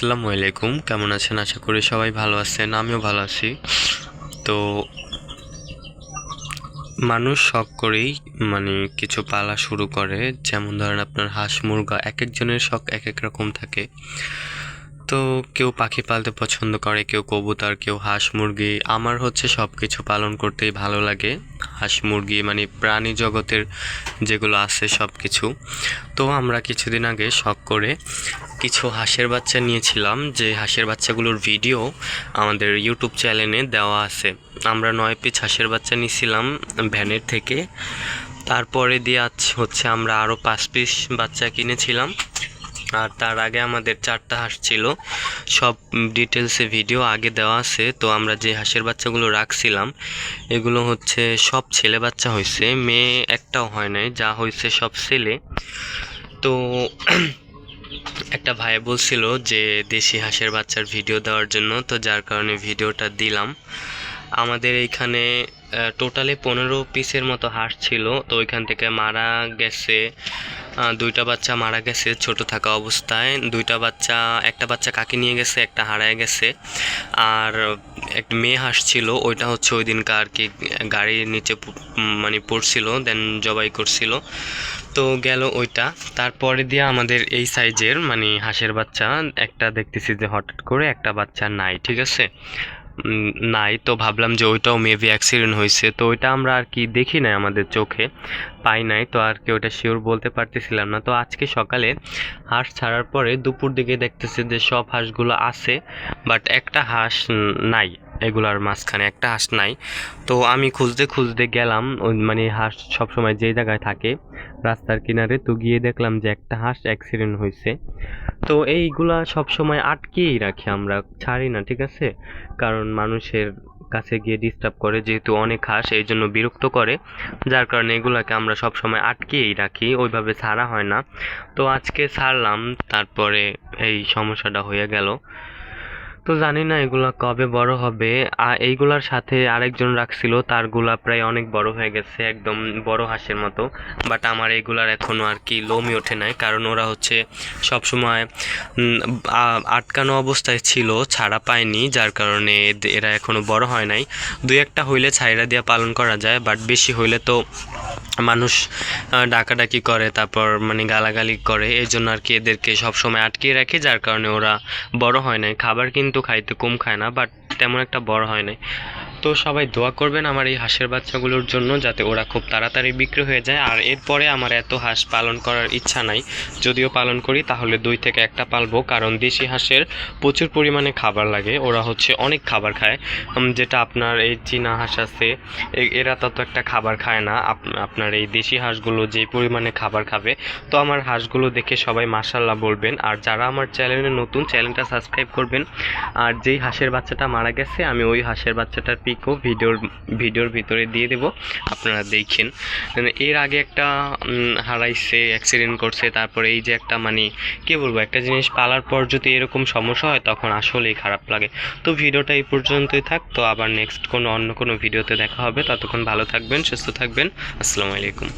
আসসালামু আলাইকুম। কেমন আছেন? আশা করি সবাই ভালো আছেন। আমিও ভালো আছি। তো মানুষ শখ করেই মানে কিছু পালা শুরু করে। যেমন ধরেন আপনার হাঁস মুরগা, এক একজনের শখ এক এক রকম থাকে। তো কেউ পাখি পালতে পছন্দ করে, কেউ কবুতর, কেউ হাঁস মুরগি। আমার হচ্ছে সব কিছু পালন করতেই ভালো লাগে। হাঁস মুরগি মানে প্রাণী জগতের যেগুলো আছে সব কিছু তো আমরা কিছুদিন আগে শখ করে কিছু হাঁসের বাচ্চা নিয়েছিলাম। যে হাঁসের বাচ্চাগুলোর ভিডিও আমাদের ইউটিউব চ্যানেলে দেওয়া আছে। আমরা নয় পিস হাঁসের বাচ্চা নিয়েছিলাম ভ্যানের থেকে। তারপরে দিয়ে হচ্ছে আমরা আরও পাঁচ পিস বাচ্চা কিনেছিলাম। আর তার আগে আমাদের চারটা হাঁস ছিল। সব ডিটেলসে ভিডিও আগে দেওয়া আছে। তো আমরা যে হাঁসের বাচ্চাগুলো রাখছিলাম, এগুলো হচ্ছে সব ছেলে বাচ্চা হয়েছে। মেয়ে একটাও হয় নাই, যা হয়েছে সব ছেলে। তো একটা ভাই বলছিল যে দেশি হাঁসের বাচ্চার ভিডিও দেওয়ার জন্য। তো যার কারণে ভিডিওটা দিলাম। আমাদের এইখানে টোটালে পনেরো পিসের মতো হাঁস ছিল। তো ওইখান থেকে মারা গেছে দুইটা বাচ্চা মারা গেছে ছোট থাকা অবস্থায়। দুইটা বাচ্চা, একটা বাচ্চা কাকে নিয়ে গেছে, একটা হারায় গেছে। আর একটা মেয়ে হাঁস ছিল, ওইটা হচ্ছে ওই দিনকার আর কি গাড়ির নিচে মানে পড়ছিল দেন জবাই করছিল। তো গেল ওইটা। তারপরে দিয়ে আমাদের এই সাইজের মানে হাঁসের বাচ্চা, একটা দেখতেছি যে হঠাৎ করে একটা বাচ্চা নাই, ঠিক আছে? নাই। তো ভাবলাম যে ওইটাও মেবি অ্যাক্সিডেন্ট হয়েছে তো ওইটা আমরা আর কি দেখি নাই আমাদের চোখে। পাই নাই, তো আর কি ওইটা শিওর বলতে পারতেছিলাম না। তো আজকে সকালে হাঁস ছাড়ার পরে দুপুর দিকে দেখতেছি যে সব হাঁসগুলো আছে বাট একটা হাঁস নাই। এগুলার মাঝখানে একটা হাঁস নাই। তো আমি খুঁজতে খুঁজতে গেলাম মানে হাঁস সবসময় যে জায়গায় থাকে, রাস্তার কিনারে, তো গিয়ে দেখলাম যে একটা হাঁস অ্যাক্সিডেন্ট হয়েছে তো এইগুলা সবসময় আটকেই রাখি আমরা, ছাড়ি না, ঠিক আছে? কারণ মানুষের কাছে গিয়ে ডিস্টার্ব করে, যেহেতু অনেক হাঁস এই জন্য বিরক্ত করে, যার কারণে এগুলাকে আমরা সব সময় আটকেই রাখি, ওইভাবে ছাড়া হয় না। তো আজকে ছাড়লাম, তারপরে এই সমস্যাটা হয়ে গেল। তো জানি না এগুলা কবে বড় হবে। আর এইগুলার সাথে আরেকজন রাখছিল তারগুলা প্রায় অনেক বড় হয়ে গেছে, একদম বড় হাঁসের মতো। বাট আমার এইগুলার এখনও আর কি লোমই ওঠে নাই, কারণ ওরা হচ্ছে সব সময় আটকানো অবস্থায় ছিল, ছাড়া পায়নি, যার কারণে এরা এখনও বড় হয় নাই। দুই একটা হইলে ছাইরা দিয়ে পালন করা যায়, বাট বেশি হইলে তো মানুষ ডাকাডাকি করে, তারপর মানে গালাগালি করে এই জন্য আর কি এদেরকে সবসময় আটকিয়ে রাখে, যার কারণে ওরা বড় হয় নাই। খাবার কিন্তু খাইতে কম খায় না বাট তেমন একটা বড় হয় নাই। তো সবাই দোয়া করবেন আমার এই হাঁসের বাচ্চাগুলোর জন্য যাতে ওরা খুব তাড়াতাড়ি বিক্রি হয়ে যায়। আর এরপরে আমার এত হাঁস পালন করার ইচ্ছা নাই। যদিও পালন করি, তাহলে দুই থেকে একটা পালবো। কারণ দেশি হাঁসের প্রচুর পরিমাণে খাবার লাগে। ওরা হচ্ছে অনেক খাবার খায়। যেটা আপনার এই চীনা হাঁস আছে এরা তত একটা খাবার খায় না। আপ- আপনার এই দেশি হাঁসগুলো যে পরিমাণে খাবার খাবে, তো আমার হাঁসগুলো দেখে সবাই মাসাল্লাহ বলবেন। আর যারা আমার চ্যানেলে নতুন, চ্যানেলটা সাবস্ক্রাইব করবেন। আর যেই হাঁসের বাচ্চাটা মারা গেছে, আমি ওই হাঁসের বাচ্চাটার পিকও ভিডিওর ভিডিওর ভিতরে দিয়ে দেব। আপনারা দেখেন। মানে এর আগে একটা হারাইছে অ্যাক্সিডেন্ট করছে, তারপরে এই যে একটা মানে কী বলব, একটা জিনিস পালার পর যদি এরকম সমস্যা হয়, তখন আসলেই খারাপ লাগে। তো ভিডিওটা এই পর্যন্তই থাক। তো আবার নেক্সট কোনো অন্য কোনো ভিডিওতে দেখা হবে। ততক্ষণ ভালো থাকবেন, সুস্থ থাকবেন। আসসালামু আলাইকুম।